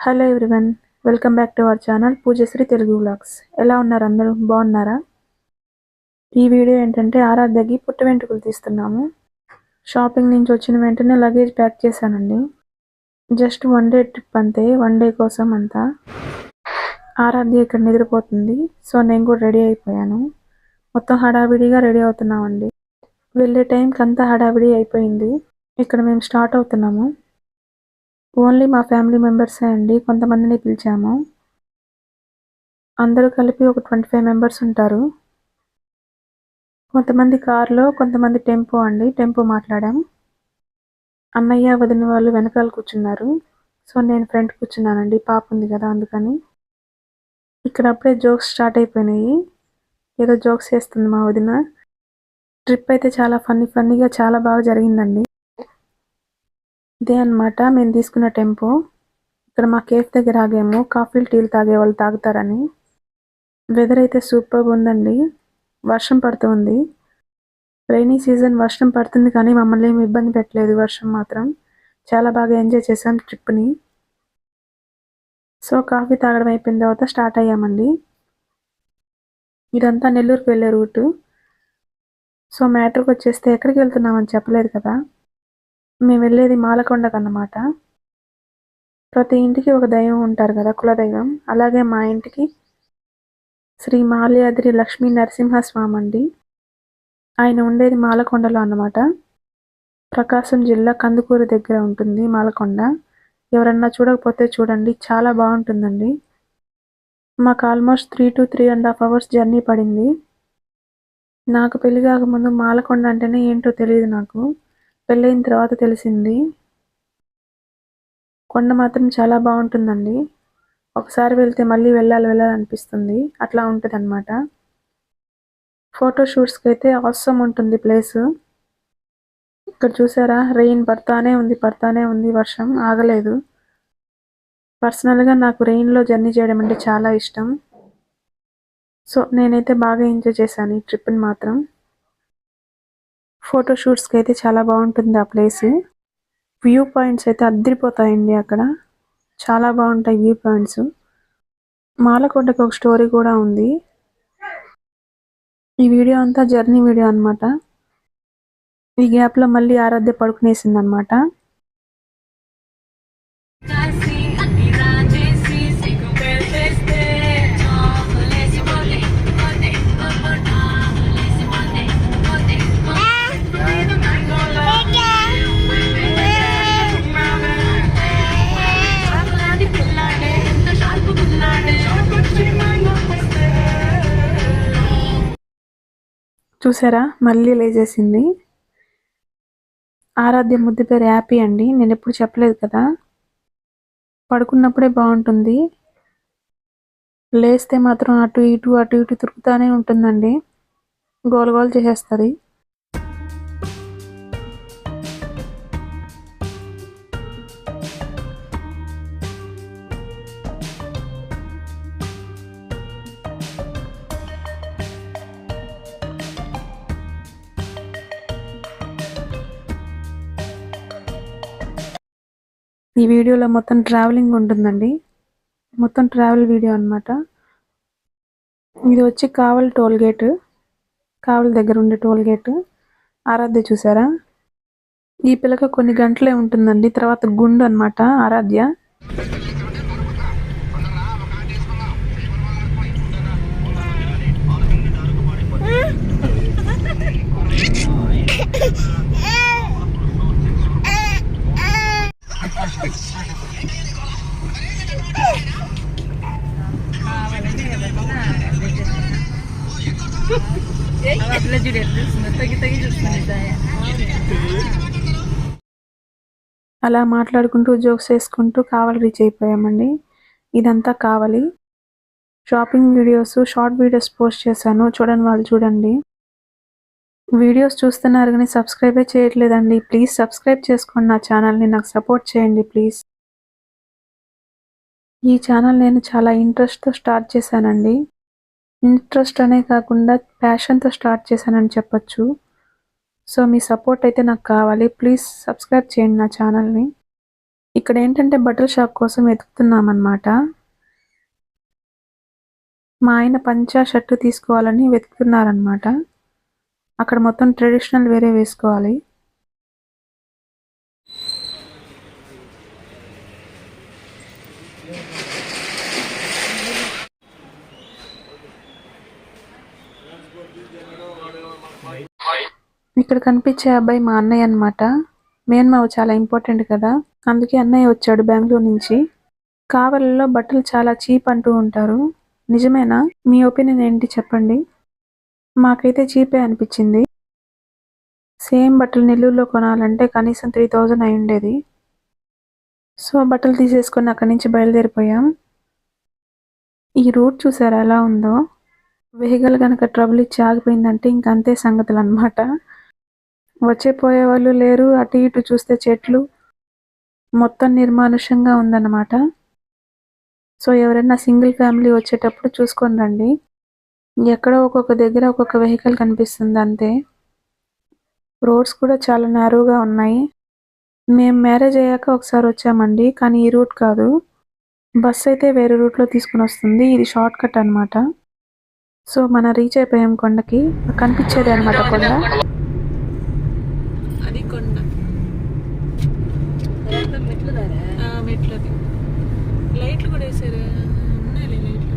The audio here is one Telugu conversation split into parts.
Hello everyone welcome back to our channel Poojasri Telugu vlogs ఎలా ఉన్నారు అందరూ? బాగున్నారా? ఈ వీడియో ఏంటంటే ఆరాధ్యకి పుట్ట వెంట్రుకలు తీస్తున్నాము. షాపింగ్ నుంచి వచ్చిన వెంటనే లగేజ్ ప్యాక్ చేశానండి. జస్ట్ వన్ డే ట్రిప్ అంతే వన్ డే కోసం అంతా. ఆరాధ్య ఇక్కడ నిద్రపోతుంది సో నేను కూడా రెడీ అయిపోయాను. మొత్తం హడావిడిగా రెడీ అవుతున్నామండి. వెళ్ళే టైంకి అంతా హడావిడి అయిపోయింది. ఇక్కడ మేము స్టార్ట్ అవుతున్నాము. ఓన్లీ మా ఫ్యామిలీ మెంబర్సే అండి. కొంతమందిని పిలిచాము. అందరూ కలిపి ఒక ట్వంటీ ఫైవ్ మెంబర్స్ ఉంటారు. కొంతమంది కారులో కొంతమంది టెంపో అండి. టెంపో మాట్లాడాం అన్నయ్య వదిన వాళ్ళు వెనకాల కూర్చున్నారు. సో నేను ఫ్రంట్ కూర్చున్నానండి. పాప ఉంది కదా అందుకని. ఇక్కడ అప్పుడే జోక్స్ స్టార్ట్ అయిపోయినాయి. ఏదో జోక్స్ చేస్తుంది మా వదిన. ట్రిప్ అయితే చాలా ఫన్నీ ఫన్నీగా చాలా బాగా జరిగిందండి. ఇదే అనమాట మేము తీసుకున్న టెంపో. ఇక్కడ మా కేఫ్ దగ్గర ఆగాము. కాఫీలు టీలు తాగే వాళ్ళు తాగుతారని. వెదర్ అయితే సూపర్గా ఉందండి. వర్షం పడుతుంది. రైనీ సీజన్ వర్షం పడుతుంది కానీ మమ్మల్ని ఏమి ఇబ్బంది పెట్టలేదు. వర్షం మాత్రం. చాలా బాగా ఎంజాయ్ చేసాం ట్రిప్ని. సో కాఫీ తాగడం అయిపోయిన తర్వాత స్టార్ట్ అయ్యామండి. ఇదంతా నెల్లూరుకి వెళ్ళే రూటు. సో మ్యాటర్కి వచ్చేస్తే ఎక్కడికి వెళ్తున్నామని చెప్పలేదు కదా? మేము వెళ్ళేది మాలకొండకు అన్నమాట. ప్రతి ఇంటికి ఒక దైవం ఉంటారు కదా కులదైవం. అలాగే మా ఇంటికి శ్రీ మాల్యాద్రి లక్ష్మీ నరసింహస్వామి అండి ఆయన ఉండేది మాలకొండలో అన్నమాట. ప్రకాశం జిల్లా కందుకూరు దగ్గర ఉంటుంది మాలకొండ. ఎవరన్నా చూడకపోతే చూడండి చాలా బాగుంటుందండి. మాకు almost three to three and half hours journey పడింది. నాకు పెళ్ళి కాకముందు మాలకొండ అంటేనే ఏంటో తెలియదు నాకు. పెళ్ళైన తర్వాత తెలిసింది. కొండ మాత్రం చాలా బాగుంటుందండి. ఒకసారి వెళ్తే మళ్ళీ వెళ్ళాలి వెళ్ళాలనిపిస్తుంది. అట్లా ఉంటుంది అనమాట ఫోటోషూట్స్కి అయితే అవసరం ఉంటుంది ప్లేస్. ఇక్కడ చూసారా? రెయిన్ పడతానే ఉంది పడతానే ఉంది. వర్షం ఆగలేదు. పర్సనల్గా నాకు రెయిన్లో జర్నీ చేయడం అంటే చాలా ఇష్టం. సో నేనైతే బాగా ఎంజాయ్ చేశాను ఈ ట్రిప్ని మాత్రం. ఫోటోషూట్స్కి అయితే చాలా బాగుంటుంది ఆ ప్లేస్ వ్యూ పాయింట్స్ అయితే అద్దరిపోతాయండి అక్కడ. చాలా బాగుంటాయి వ్యూ పాయింట్స్ మాలకొండకి ఒక స్టోరీ కూడా ఉంది. ఈ వీడియో అంతా జర్నీ వీడియో అనమాట ఈ గ్యాప్లో మళ్ళీ ఆరాధ్య పడుకునేసింది అనమాట చూసారా? మళ్ళీ లేచేసింది. ఆరాధ్య ముద్దు పేరు హ్యాపీ అండి. నేను ఎప్పుడు చెప్పలేదు కదా. పడుకున్నప్పుడే బాగుంటుంది. లేస్తే మాత్రం అటు ఇటు అటు ఇటు తిరుగుతూనే ఉంటుందండి. గోలగోలు చేసేస్తుంది. ఈ వీడియోలో మొత్తం ట్రావెలింగ్ ఉంటుందండి. మొత్తం ట్రావెల్ వీడియో అన్నమాట. ఇది వచ్చి కావల్ టోల్ గేట్ కావల్ దగ్గర ఉండే టోల్ గేట్ ఆరాధ్య చూసారా? ఈ పిల్లక కొన్ని గంటలే ఉంటుందండి. తర్వాత గుండు అన్నమాట ఆరాధ్య. అలా మాట్లాడుకుంటూ జోక్స్ వేసుకుంటూ కావాలి రీచ్ అయిపోయామండి. ఇదంతా కావాలి. Shopping videos short videos post చేశాను. చూడని వాళ్ళు చూడండి. వీడియోస్ చూస్తున్నారు కానీ సబ్స్క్రైబే చేయట్లేదండి. ప్లీజ్ సబ్స్క్రైబ్ చేసుకోండి నా ఛానల్ని నాకు సపోర్ట్ చేయండి ప్లీజ్ ఈ ఛానల్ నేను చాలా ఇంట్రెస్ట్తో స్టార్ట్ చేశానండి. ఇంట్రెస్ట్ అనే కాకుండా ప్యాషన్తో స్టార్ట్ చేశానని చెప్పొచ్చు. సో మీ సపోర్ట్ అయితే నాకు కావాలి. ప్లీజ్ సబ్స్క్రైబ్ చేయండి నా ఛానల్ని. ఇక్కడ ఏంటంటే బట్టల షాప్ కోసం వెతుకుతున్నామన్నమాట. మా ఆయన పంచా షర్టు తీసుకోవాలని వెతుకుతున్నారనమాట అక్కడ మొత్తం ట్రెడిషనల్ వేరే వేసుకోవాలి. ఇక్కడ కనిపించే అబ్బాయి మా అన్నయ్య అనమాట మేన్మావ చాలా ఇంపార్టెంట్ కదా. అందుకే అన్నయ్య వచ్చాడు బెంగళూరు నుంచి. కావలిలో బట్టలు చాలా చీప్ అంటూ ఉంటారు. నిజమేనా? మీ ఒపీనియన్ ఏంటి చెప్పండి. మాకైతే చీపే అనిపించింది. సేమ్ బట్టలు నెల్లూరులో కొనాలంటే కనీసం త్రీ థౌజండ్ అయి ఉండేది. సో బట్టలు తీసేసుకొని అక్కడి నుంచి బయలుదేరిపోయాం. ఈ రూట్ చూసారా ఎలా ఉందో? వెహికల్ కనుక ట్రబుల్ ఇచ్చి ఆగిపోయిందంటే ఇంకంతే సంగతులు అనమాట వచ్చే పోయే వాళ్ళు లేరు. అటు ఇటు చూస్తే చెట్లు మొత్తం నిర్మానుష్యంగా ఉందన్నమాట. సో ఎవరైనా సింగిల్ ఫ్యామిలీ వచ్చేటప్పుడు చూసుకొని రండి. ఎక్కడో ఒక్కొక్క దగ్గర ఒక్కొక్క వెహికల్ కనిపిస్తుంది అంతే. రోడ్స్ కూడా చాలా నేరోగా ఉన్నాయి. మేము మ్యారేజ్ అయ్యాక ఒకసారి వచ్చామండి కానీ ఈ రూట్ కాదు. బస్ అయితే వేరే రూట్లో తీసుకుని వస్తుంది. ఇది షార్ట్ కట్ అనమాట సో మనం రీచ్ అయిపోయాం కొండకి. కనిపించేది అనమాట కొండ అది కొండ ఆ, మెట్లది లైట్లు కూడా వేసారు ఉన్నాయి లైట్లు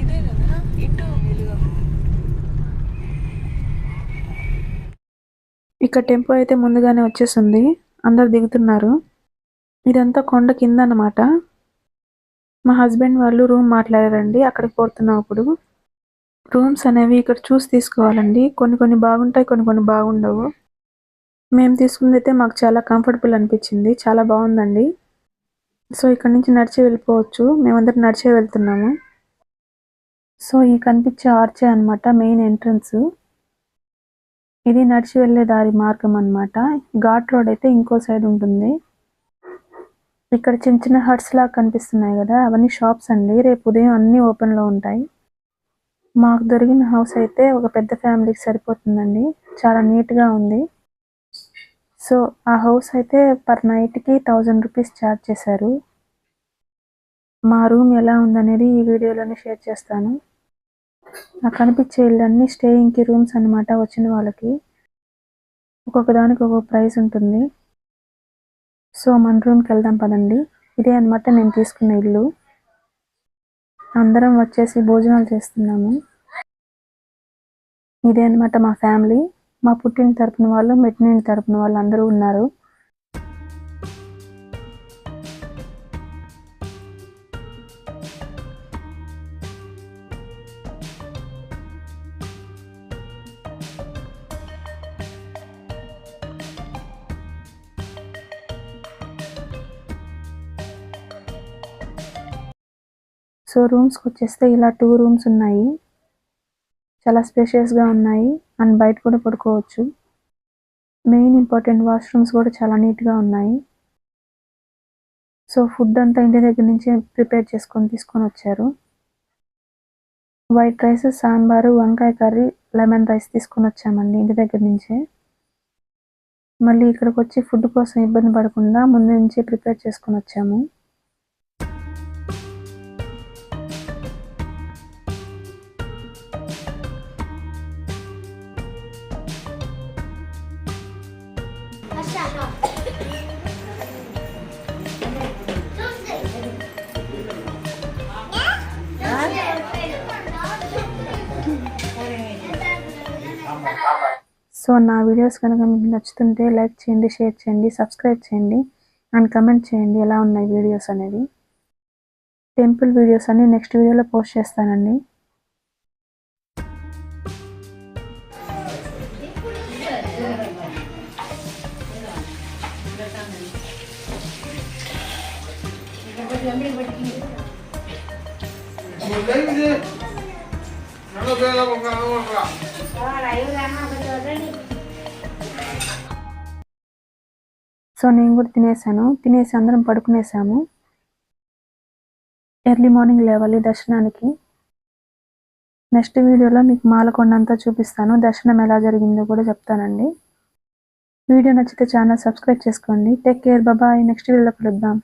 ఇదే కదా ఇటు ఇక్కడ టెంపో అయితే ముందుగానే వచ్చేసింది. అందరు దిగుతున్నారు. ఇదంతా కొండ కింద అన్నమాట మా హస్బెండ్ వాళ్ళు రూమ్ మాట్లాడారండి. అక్కడికి పోతున్నాం అప్పుడు. రూమ్స్ అనేవి ఇక్కడ చూసి తీసుకోవాలండి. కొన్ని కొన్ని బాగుంటాయి కొన్ని కొన్ని బాగుండవు. మేము తీసుకుంది అయితే మాకు చాలా కంఫర్టబుల్ అనిపించింది. చాలా బాగుందండి. సో ఇక్కడ నుంచి నడిచే వెళ్ళిపోవచ్చు. మేమందరం నడిచే వెళ్తున్నాము. సో ఈ కనిపించే ఆర్చే అన్నమాట మెయిన్ ఎంట్రన్స్ ఇది నడిచి వెళ్ళే దారి మార్గం అన్నమాట. ఘాట్ రోడ్ అయితే ఇంకో సైడ్ ఉంటుంది. ఇక్కడ చిన్న చిన్న హట్స్ లాగా కనిపిస్తున్నాయి కదా అవన్నీ షాప్స్ అండి. రేపు ఉదయం అన్నీ ఓపెన్లో ఉంటాయి. మాకు దొరికిన హౌస్ అయితే ఒక పెద్ద ఫ్యామిలీకి సరిపోతుందండి. చాలా నీట్గా ఉంది. సో ఆ హౌస్ అయితే పర్ నైట్కి థౌజండ్ రూపీస్ ఛార్జ్ చేశారు. మా రూమ్ ఎలా ఉందనేది ఈ వీడియోలోనే షేర్ చేస్తాను. నాకు కనిపించే ఇళ్ళన్నీ స్టేయింగ్కి రూమ్స్ అన్నమాట వచ్చిన వాళ్ళకి. ఒక్కొక్క దానికి ఒక్కొక్క ప్రైస్ ఉంటుంది. సో మన రూమ్కి వెళ్దాం పదండి. ఇదే అన్నమాట నేను తీసుకున్న ఇల్లు. అందరం వచ్చేసి భోజనాలు చేస్తున్నాము. ఇదే అన్నమాట మా ఫ్యామిలీ. మా పుట్టిన తరపున వాళ్ళు మెట్టిన తరపున వాళ్ళు అందరూ ఉన్నారు. సో రూమ్స్కి వచ్చేస్తే ఇలా టూ రూమ్స్ ఉన్నాయి. చాలా స్పేషియస్గా ఉన్నాయి. అండ్ బయట కూడా పడుకోవచ్చు. మెయిన్ ఇంపార్టెంట్ వాష్రూమ్స్ కూడా చాలా నీట్గా ఉన్నాయి. సో ఫుడ్ అంతా ఇంటి దగ్గర నుంచే ప్రిపేర్ చేసుకొని తీసుకొని వచ్చారు. వైట్ రైస్ సాంబారు వంకాయ కర్రీ లెమన్ రైస్ తీసుకొని వచ్చామండి ఇంటి దగ్గర నుంచే. మళ్ళీ ఇక్కడికి వచ్చి ఫుడ్ కోసం ఇబ్బంది పడకుండా ముందు నుంచే ప్రిపేర్ చేసుకొని వచ్చాము. సో నా వీడియోస్ కనుక మీకు నచ్చుతుంటే లైక్ చేయండి షేర్ చేయండి సబ్స్క్రైబ్ చేయండి అండ్ కమెంట్ చేయండి ఎలా ఉన్నాయి వీడియోస్ అనేవి. టెంపుల్ వీడియోస్ అన్ని నెక్స్ట్ వీడియోలో పోస్ట్ చేస్తానండి. సో నేను కూడా తినేసాను తినేసి అందరం పడుకునేసాము. ఎర్లీ మార్నింగ్ లేవాలి దర్శనానికి. నెక్స్ట్ వీడియోలో మీకు మాలకొండ అంతా చూపిస్తాను. దర్శనం ఎలా జరిగిందో కూడా చెప్తానండి. వీడియో నచ్చితే ఛానల్ సబ్స్క్రైబ్ చేసుకోండి. Take care. బాబాయ్ నెక్స్ట్ వీడియోలో కలుద్దాం.